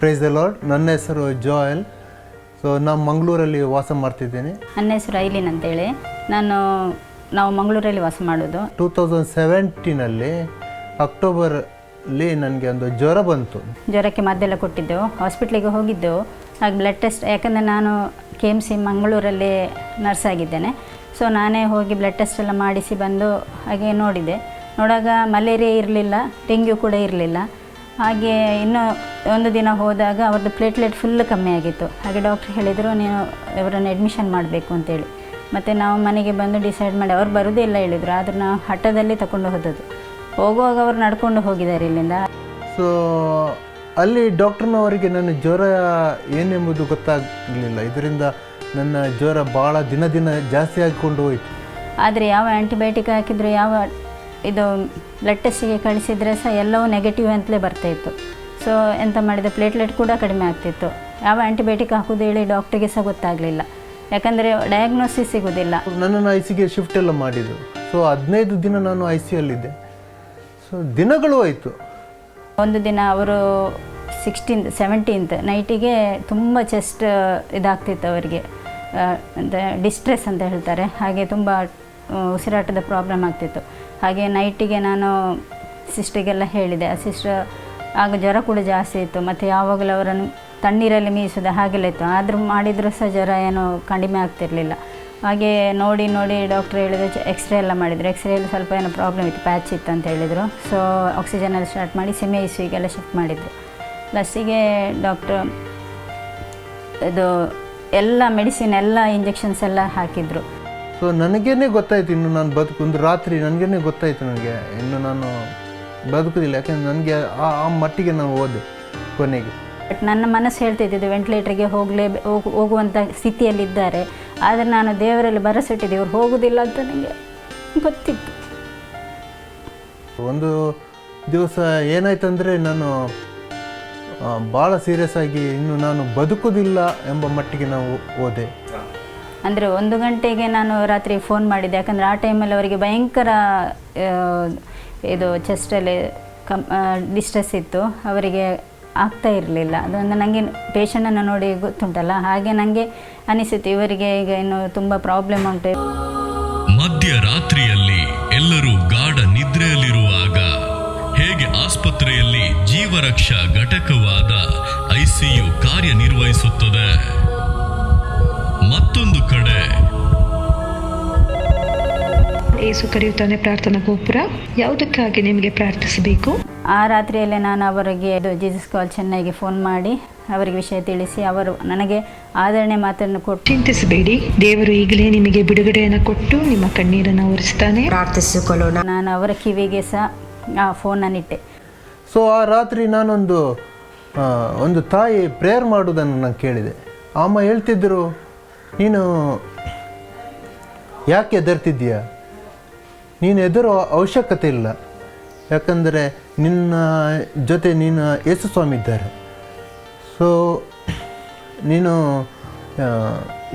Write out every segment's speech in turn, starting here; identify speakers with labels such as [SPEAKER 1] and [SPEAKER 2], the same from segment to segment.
[SPEAKER 1] Praise the lord ನನ್ನ ಹೆಸರು Joel so ನಾನು ಮಂಗಳೂರಲ್ಲಿ ವಾಸ ಮಾಡ್ತಿದ್ದೀನಿ.
[SPEAKER 2] ನನ್ನ ಹೆಸರು ಐಲಿನ್ ಅಂತೇಳಿ. ನಾನು ನಾವು ಮಂಗಳೂರಲ್ಲಿ ವಾಸ ಮಾಡೋದು.
[SPEAKER 1] ಟೂ ತೌಸಂಡ್ ಸೆವೆಂಟೀನಲ್ಲಿ ಅಕ್ಟೋಬರಲ್ಲಿ ನನಗೆ ಒಂದು ಜ್ವರ ಬಂತು.
[SPEAKER 2] ಜ್ವರಕ್ಕೆ ಮದ್ದೆಲ್ಲ ಕೊಟ್ಟಿದ್ದೆವು ಹಾಸ್ಪಿಟ್ಲಿಗೆ ಹೋಗಿದ್ದೆವು ಹಾಗೆ ಬ್ಲಡ್ ಟೆಸ್ಟ್ ಯಾಕಂದರೆ ನಾನು ಕೆ ಎಂ ಸಿ ಮಂಗಳೂರಲ್ಲಿ ನರ್ಸ್ ಆಗಿದ್ದೇನೆ. ಸೊ ನಾನೇ ಹೋಗಿ ಬ್ಲಡ್ ಟೆಸ್ಟ್ ಎಲ್ಲ ಮಾಡಿಸಿ ಬಂದು ಹಾಗೆ ನೋಡಿದೆ. ನೋಡಾಗ ಮಲೇರಿಯಾ ಇರಲಿಲ್ಲ ಡೆಂಗ್ಯೂ ಕೂಡ ಇರಲಿಲ್ಲ. ಹಾಗೆ ಇನ್ನು ಒಂದು ದಿನ ಹೋದಾಗ ಅವ್ರದ್ದು ಪ್ಲೇಟ್ಲೆಟ್ ಫುಲ್ ಕಮ್ಮಿ ಆಗಿತ್ತು. ಹಾಗೆ ಡಾಕ್ಟ್ರ್ ಹೇಳಿದರು ನೀನು ಇವರನ್ನು ಅಡ್ಮಿಷನ್ ಮಾಡಬೇಕು ಅಂತೇಳಿ. ಮತ್ತು ನಾವು ಮನೆಗೆ ಬಂದು ಡಿಸೈಡ್ ಮಾಡಿ ಅವ್ರು ಬರೋದೇ ಇಲ್ಲ ಹೇಳಿದರು ಆದರೂ ನಾವು ಹಠದಲ್ಲಿ ತಗೊಂಡು ಹೋದದ್ದು. ಹೋಗುವಾಗ ಅವ್ರು ನಡ್ಕೊಂಡು ಹೋಗಿದ್ದಾರೆ ಇಲ್ಲಿಂದ.
[SPEAKER 1] ಸೊ ಅಲ್ಲಿ ಡಾಕ್ಟ್ರ್ನವರಿಗೆ ನನ್ನ ಜ್ವರ ಏನೆಂಬುದು ಗೊತ್ತಾಗಲಿಲ್ಲ. ಇದರಿಂದ ನನ್ನ ಜ್ವರ ಭಾಳ ದಿನ ದಿನ ಜಾಸ್ತಿ ಆಗಿಕೊಂಡು ಹೋಯಿತು.
[SPEAKER 2] ಆದರೆ ಯಾವ ಆ್ಯಂಟಿಬಯೋಟಿಕ್ ಹಾಕಿದ್ರು ಯಾವ ಇದು ಬ್ಲಡ್ ಟೆಸ್ಟಿಗೆ ಕಳಿಸಿದರೆ ಸಹ ಎಲ್ಲವೂ ನೆಗೆಟಿವ್ ಅಂತಲೇ ಬರ್ತಾಯಿತ್ತು ಸೊ ಎಂತ ಮಾಡಿದೆ? ಪ್ಲೇಟ್ಲೆಟ್ ಕೂಡ ಕಡಿಮೆ ಆಗ್ತಿತ್ತು. ಯಾವ ಆ್ಯಂಟಿಬಯೋಟಿಕ್ ಹಾಕೋದು ಹೇಳಿ ಡಾಕ್ಟ್ರಿಗೆ ಸಹ ಗೊತ್ತಾಗಲಿಲ್ಲ. ಯಾಕಂದರೆ ಡಯಾಗ್ನೋಸಿಸ್ ಸಿಗೋದಿಲ್ಲ.
[SPEAKER 1] ನನ್ನನ್ನು ಐ ಸಿಗೆ ಶಿಫ್ಟ್ ಎಲ್ಲ ಮಾಡಿದರು. ಸೊ ಹದಿನೈದು ದಿನ ನಾನು ಐ ಸಿಯಲ್ಲಿದ್ದೆ ಸೊ ದಿನಗಳು ಆಯಿತು
[SPEAKER 2] ಒಂದು ದಿನ ಅವರು ಸಿಕ್ಸ್ಟೀನ್ತ್ ಸೆವೆಂಟೀನ್ತ್ ನೈಟಿಗೆ ತುಂಬ ಚೆಸ್ಟ್ ಇದಾಗ್ತಿತ್ತು ಅವರಿಗೆ. ಅಂದರೆ ಡಿಸ್ಟ್ರೆಸ್ ಅಂತ ಹೇಳ್ತಾರೆ. ಹಾಗೆ ತುಂಬ ಉಸಿರಾಟದ ಪ್ರಾಬ್ಲಮ್ ಆಗ್ತಿತ್ತು. ಹಾಗೆ ನೈಟಿಗೆ ನಾನು ಸಿಸ್ಟ್ರಿಗೆಲ್ಲ ಹೇಳಿದೆ, ಆ ಸಿಸ್ಟರ್ ಆಗ ಜ್ವರ ಕೂಡ ಜಾಸ್ತಿ ಇತ್ತು, ಮತ್ತು ಯಾವಾಗಲೂ ಅವರನ್ನು ತಣ್ಣೀರಲ್ಲಿ ಮೀಸೋದು ಹಾಗೆಲ್ಲ ಇತ್ತು. ಆದರೂ ಮಾಡಿದರೂ ಸಹ ಜ್ವರ ಏನೋ ಕಡಿಮೆ ಆಗ್ತಿರಲಿಲ್ಲ. ಹಾಗೆ ನೋಡಿ ನೋಡಿ ಡಾಕ್ಟ್ರ್ ಹೇಳಿದ್ರು ಎಕ್ಸ್ರೇ ಎಲ್ಲ ಮಾಡಿದರು. ಎಕ್ಸ್ರೇಲಿ ಸ್ವಲ್ಪ ಏನೋ ಪ್ರಾಬ್ಲಮ್ ಇತ್ತು ಪ್ಯಾಚ್ ಇತ್ತು ಅಂತ ಹೇಳಿದರು. ಸೊ ಎಲ್ಲ ಸ್ಟಾರ್ಟ್ ಮಾಡಿ ಸಿಮೆ ಐ ಸಿಗೆಲ್ಲ ಶಿಫ್ಟ್ ಮಾಡಿದರು. ಲಸ್ಟಿಗೆ ಡಾಕ್ಟ್ರು ಇದು ಎಲ್ಲ ಮೆಡಿಸಿನ್ ಎಲ್ಲ ಇಂಜೆಕ್ಷನ್ಸ್ ಎಲ್ಲ ಹಾಕಿದರು.
[SPEAKER 1] ಸೊ ನನಗೇನೆ ಗೊತ್ತಾಯ್ತು ಇನ್ನು ನಾನು ಬದುಕು ಒಂದು ರಾತ್ರಿ ನನಗೇನೆ ಗೊತ್ತಾಯ್ತು ನನಗೆ. ಇನ್ನು ನಾನು ಬದುಕುದಿಲ್ಲ. ಯಾಕೆಂದ್ರೆ ನನಗೆ ಆ ಆ ಮಟ್ಟಿಗೆ ನಾನು ಓದೆ ಕೊನೆಗೆ.
[SPEAKER 2] ಬಟ್ ನನ್ನ ಮನಸ್ಸು ಹೇಳ್ತಿದ್ದಿದ್ದು ವೆಂಟಿಲೇಟ್ರಿಗೆ ಹೋಗಲೇ ಹೋಗು ಹೋಗುವಂಥ ಸ್ಥಿತಿಯಲ್ಲಿದ್ದಾರೆ. ಆದರೆ ನಾನು ದೇವರಲ್ಲಿ ಭರವಸೆ ಇವರು ಹೋಗೋದಿಲ್ಲ ಅಂತ ನನಗೆ ಗೊತ್ತಿತ್ತು.
[SPEAKER 1] ಒಂದು ದಿವಸ ಏನಾಯ್ತಂದರೆ ನಾನು ಭಾಳ ಸೀರಿಯಸ್ ಆಗಿ ಇನ್ನು ನಾನು ಬದುಕುವುದಿಲ್ಲ ಎಂಬ ಮಟ್ಟಿಗೆ ನಾವು ಹೋದೆ.
[SPEAKER 2] ಅಂದರೆ ಒಂದು ಗಂಟೆಗೆ ನಾನು ರಾತ್ರಿ ಫೋನ್ ಮಾಡಿದ್ದೆ. ಯಾಕಂದರೆ ಆ ಟೈಮಲ್ಲಿ ಅವರಿಗೆ ಭಯಂಕರ ಇದು ಚೆಸ್ಟಲ್ಲಿ ಕಂ ಡಿಸ್ಟ್ರೆಸ್ ಇತ್ತು. ಅವರಿಗೆ ಆಗ್ತಾ ಇರಲಿಲ್ಲ. ಅದೊಂದು ನನಗೆ ಪೇಷಂಟನ್ನು ನೋಡಿ ಗೊತ್ತುಂಟಲ್ಲ? ಹಾಗೆ ನನಗೆ ಅನಿಸಿತು. ಇವರಿಗೆ ಈಗ ಇನ್ನು ತುಂಬ ಪ್ರಾಬ್ಲಮ್ ಉಂಟು.
[SPEAKER 3] ಮಧ್ಯರಾತ್ರಿಯಲ್ಲಿ ಎಲ್ಲರೂ ಗಾಢ ನಿದ್ರೆಯಲ್ಲಿರುವಾಗ ಹೇಗೆ ಆಸ್ಪತ್ರೆಯಲ್ಲಿ ಜೀವರಕ್ಷಾ ಘಟಕವಾದ ಐಸಿಯು ಕಾರ್ಯನಿರ್ವಹಿಸುತ್ತದೆ?
[SPEAKER 4] ಏಸು ಕರೆಯುತ್ತಾನೆ ಪ್ರಾರ್ಥನಾ ಗೋಪುರ. ಯಾವುದಕ್ಕಾಗಿ ನಿಮಗೆ ಪ್ರಾರ್ಥಿಸಬೇಕು?
[SPEAKER 2] ಆ ರಾತ್ರಿಯಲ್ಲೇ ನಾನು ಅವರಿಗೆ ಜೀಸಸ್ ಕಾಲ್ ಚೆನ್ನೈಗೆ ಫೋನ್ ಮಾಡಿ ಅವರಿಗೆ ವಿಷಯ ತಿಳಿಸಿ ಅವರು ನನಗೆ ಆದರಣೆ ಮಾತನ್ನು ಕೊಟ್ಟು
[SPEAKER 4] ಚಿಂತಿಸಬೇಡಿ. ದೇವರು ಈಗಲೇ ನಿಮಗೆ ಬಿಡುಗಡೆಯನ್ನು ಕೊಟ್ಟು ನಿಮ್ಮ ಕಣ್ಣೀರನ್ನು ಒರೆಸ್ತಾನೆ
[SPEAKER 5] ಪ್ರಾರ್ಥಿಸಿಕೊಳ್ಳೋಣ.
[SPEAKER 2] ನಾನು ಅವರ ಕಿವಿಗೆ ಸಹ ಆ ಫೋನನ್ನು ಇಟ್ಟೆ.
[SPEAKER 1] ಸೊ ಆ ರಾತ್ರಿ ನಾನೊಂದು ಆ, ಒಂದು ತಾಯಿ ಪ್ರೇಯರ್ ಮಾಡೋದನ್ನು ನಾನು ಕೇಳಿದೆ. ಅಮ್ಮ ಹೇಳ್ತಿದ್ರು ನೀನು ಯಾಕೆ ಹೆದರ್ತಿದ್ದೀಯ? ನೀನು ಎದುರೋ ಅವಶ್ಯಕತೆ ಇಲ್ಲ. ಯಾಕಂದರೆ ನಿನ್ನ ಜೊತೆ ನೀನು ಯೇಸು ಸ್ವಾಮಿ ಇದ್ದಾರೆ. ಸೊ ನೀನು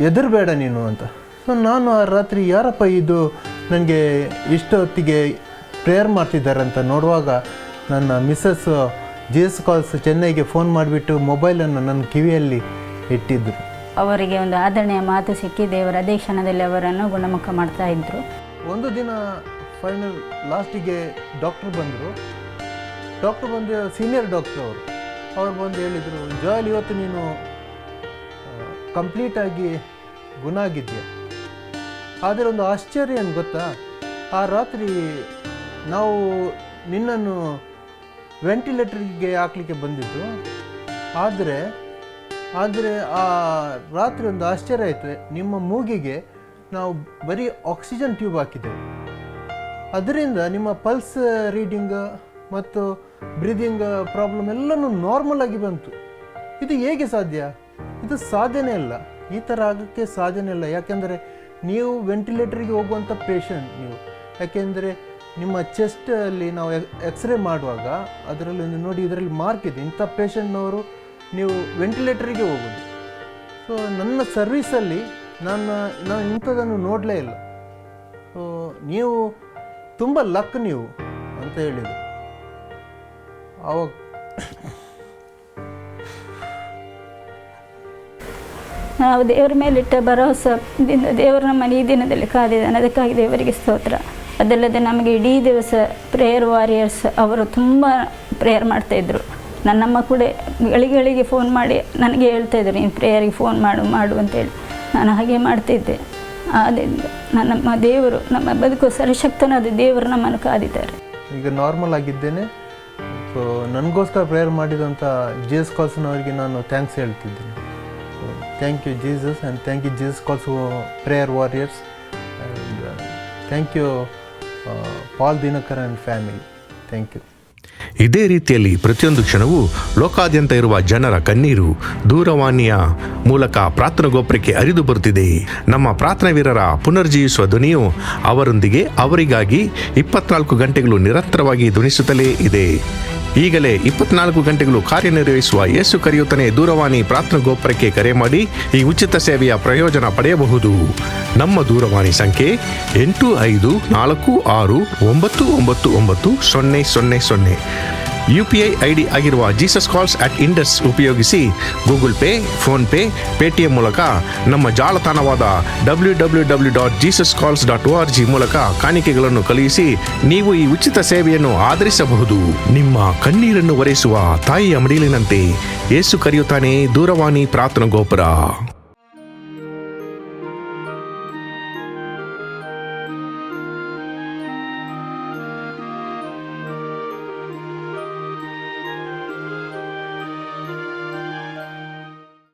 [SPEAKER 1] ಎದುರು ಬೇಡ ನೀನು ಅಂತ. ಸೊ ನಾನು ಆ ರಾತ್ರಿ ಯಾರಪ್ಪ ಇದು ನನಗೆ ಇಷ್ಟೊತ್ತಿಗೆ ಪ್ರೇಯರ್ ಮಾಡ್ತಿದ್ದಾರೆ ಅಂತ ನೋಡುವಾಗ ನನ್ನ ಮಿಸ್ಸಸ್ ಜಿ ಕಾಲ್ಸ್ ಚೆನ್ನೈಗೆ ಫೋನ್ ಮಾಡಿಬಿಟ್ಟು ಮೊಬೈಲನ್ನು ನನ್ನ ಕಿವಿಯಲ್ಲಿ ಇಟ್ಟಿದ್ದರು
[SPEAKER 2] ಅವರಿಗೆ ಒಂದು ಆದರಣೆಯ ಮಾತು ಸಿಕ್ಕಿ ದೇವರ ಅದೇ ಕ್ಷಣದಲ್ಲಿ ಅವರನ್ನು ಗುಣಮುಖ ಮಾಡ್ತಾ ಇದ್ದರು
[SPEAKER 1] ಒಂದು ದಿನ ಫೈನಲ್ ಲಾಸ್ಟಿಗೆ ಡಾಕ್ಟ್ರ್ ಬಂದರು. ಡಾಕ್ಟ್ರ್ ಬಂದು ಸೀನಿಯರ್ ಡಾಕ್ಟ್ರ್ ಅವರು. ಅವ್ರು ಬಂದು ಹೇಳಿದರು, ಜಾಯಲ್, ಇವತ್ತು ನೀನು ಕಂಪ್ಲೀಟಾಗಿ ಗುಣ ಆಗಿದ್ದೆ ಆದರೆ ಒಂದು ಆಶ್ಚರ್ಯ ಏನು ಗೊತ್ತಾ? ಆ ರಾತ್ರಿ ನಾವು ನಿನ್ನನ್ನು ವೆಂಟಿಲೇಟರ್ಗೆ ಹಾಕ್ಲಿಕ್ಕೆ ಬಂದಿದ್ದು. ಆದರೆ ಆದರೆ ಆ ರಾತ್ರಿ ಒಂದು ಆಶ್ಚರ್ಯ ಆಯಿತು. ನಿಮ್ಮ ಮೂಗಿಗೆ ನಾವು ಬರೀ ಆಕ್ಸಿಜನ್ ಟ್ಯೂಬ್ ಹಾಕಿದ್ದೇವೆ. ಅದರಿಂದ ನಿಮ್ಮ ಪಲ್ಸ್ ರೀಡಿಂಗ್ ಮತ್ತು ಬ್ರೀದಿಂಗ್ ಪ್ರಾಬ್ಲಮ್ ಎಲ್ಲನೂ ನಾರ್ಮಲ್ ಆಗಿ ಬಂತು. ಇದು ಹೇಗೆ ಸಾಧ್ಯ? ಇದು ಸಾಧ್ಯನೇ ಇಲ್ಲ ಈ ಥರ ಆಗೋಕ್ಕೆ ಸಾಧ್ಯನೇ ಇಲ್ಲ ಯಾಕೆಂದರೆ ನೀವು ವೆಂಟಿಲೇಟರಿಗೆ ಹೋಗುವಂಥ ಪೇಷಂಟ್ ನೀವು. ಯಾಕೆಂದರೆ ನಿಮ್ಮ ಚೆಸ್ಟಲ್ಲಿ ನಾವು ಎಕ್ಸ್ರೇ ಮಾಡುವಾಗ ಅದರಲ್ಲಿ ನೋಡಿ ಇದರಲ್ಲಿ ಮಾರ್ಕ್ ಇದೆ. ಇಂಥ ಪೇಷಂಟ್ನವರು ನೀವು ವೆಂಟಿಲೇಟರಿಗೆ ಹೋಗೋದು. ಸೊ ನನ್ನ ಸರ್ವೀಸಲ್ಲಿ ನಾನು ನಾನು ಇಂಥದ್ದನ್ನು ನೋಡಲೇ ಇಲ್ಲ. ನೀವು ತುಂಬ ಲಕ್ ನೀವು ಅಂತ ಹೇಳಿದರು ಆವಾಗ
[SPEAKER 2] ನಾವು ದೇವರ ಮೇಲಿಟ್ಟ ಭರವಸೆಯಿಂದ ದೇವರ ನಮ್ಮನ್ನು ಈ ದಿನದಲ್ಲಿ ಕಾದಿದ್ದಾನೆ. ಅದಕ್ಕಾಗಿ ದೇವರಿಗೆ ಸ್ತೋತ್ರ. ಅದಲ್ಲದೆ ನಮಗೆ ಇಡೀ ದಿವಸ ಪ್ರೇಯರ್ ವಾರಿಯರ್ಸ್ ಅವರು ತುಂಬ ಪ್ರೇಯರ್ ಮಾಡ್ತಾಯಿದ್ರು ನನ್ನಮ್ಮ ಕೂಡ ಗಳಿಗೆ ಫೋನ್ ಮಾಡಿ ನನಗೆ ಹೇಳ್ತಾಯಿದ್ರು ನೀನು ಪ್ರೇಯರಿಗೆ ಫೋನ್ ಮಾಡು ಮಾಡು ಅಂತೇಳಿ ನಾನು ಹಾಗೆ ಮಾಡ್ತಿದ್ದೆ. ಆದ್ದರಿಂದ ನಮ್ಮ ದೇವರು, ನಮ್ಮ ಬದುಕು ಸರ್ವಶಕ್ತನಾದ ದೇವರು ನಮ್ಮನ್ನು ಕಾದಿದ್ದಾರೆ.
[SPEAKER 1] ಈಗ ನಾರ್ಮಲ್ ಆಗಿದ್ದೇನೆ. ಸೊ ನನಗೋಸ್ಕರ ಪ್ರೇಯರ್ ಮಾಡಿದಂಥ ಎಸ್ ಕಾಲ್ಸ್ನವರಿಗೆ ನಾನು ಥ್ಯಾಂಕ್ಸ್ ಹೇಳ್ತಿದ್ದೀನಿ. Thank you Jesus and thank you Jesus Calls prayer warriors thank you Paul Dinakar and family thank you
[SPEAKER 5] ಇದೇ ರೀತಿಯಲ್ಲಿ ಪ್ರತಿಯೊಂದು ಕ್ಷಣವೂ ಲೋಕಾದ್ಯಂತ ಇರುವ ಜನರ ಕಣ್ಣೀರು ದೂರವಾಣಿಯ ಮೂಲಕ ಪ್ರಾರ್ಥನಾ ಗೋಪುರಕ್ಕೆ ಅರಿದು ಬರುತ್ತಿದೆ. ನಮ್ಮ ಪ್ರಾರ್ಥನಾ ವೀರರ ಪುನರ್ಜೀವಿಸುವ ಧ್ವನಿಯು ಅವರೊಂದಿಗೆ ಅವರಿಗಾಗಿ ಇಪ್ಪತ್ನಾಲ್ಕು ಗಂಟೆಗಳು ನಿರಂತರವಾಗಿ ಧ್ವನಿಸುತ್ತಲೇ ಇದೆ. ಈಗಲೇ ಇಪ್ಪತ್ನಾಲ್ಕು ಗಂಟೆಗಳು ಕಾರ್ಯನಿರ್ವಹಿಸುವ ಯೇಸು ಕರೆಯುತ್ತನೆ ದೂರವಾಣಿ ಪ್ರಾರ್ಥನಾ ಗೋಪುರಕ್ಕೆ ಕರೆ ಮಾಡಿ ಈ ಉಚಿತ ಸೇವೆಯ ಪ್ರಯೋಜನ ಪಡೆಯಬಹುದು. ನಮ್ಮ ದೂರವಾಣಿ ಸಂಖ್ಯೆ ಎಂಟು ಐದು ನಾಲ್ಕು ಆರು ಒಂಬತ್ತು ಒಂಬತ್ತು ಒಂಬತ್ತು ಸೊನ್ನೆ ಸೊನ್ನೆ ಸೊನ್ನೆ. U P I I D ಆಗಿರುವ ಜೀಸಸ್ ಕಾಲ್ಸ್ ಅಟ್ ಇಂಡಸ್ ಉಪಯೋಗಿಸಿ ಗೂಗಲ್ ಪೇ ಫೋನ್ಪೇ ಪೇಟಿಎಂ ಮೂಲಕ ನಮ್ಮ ಜಾಲತಾಣವಾದ W W W dot Jesus Calls dot O R G ಮೂಲಕ ಕಾಣಿಕೆಗಳನ್ನು ಕಳುಹಿಸಿ ನೀವು ಈ ಉಚಿತ ಸೇವೆಯನ್ನು ಆಧರಿಸಬಹುದು. ನಿಮ್ಮ ಕಣ್ಣೀರನ್ನು ಒರೆಸುವ ತಾಯಿಯ ಮಡಿಲಿನಂತೆ ಏಸು ಕರೆಯುತ್ತಾನೆ ದೂರವಾಣಿ ಪ್ರಾರ್ಥನಾ ಗೋಪುರ.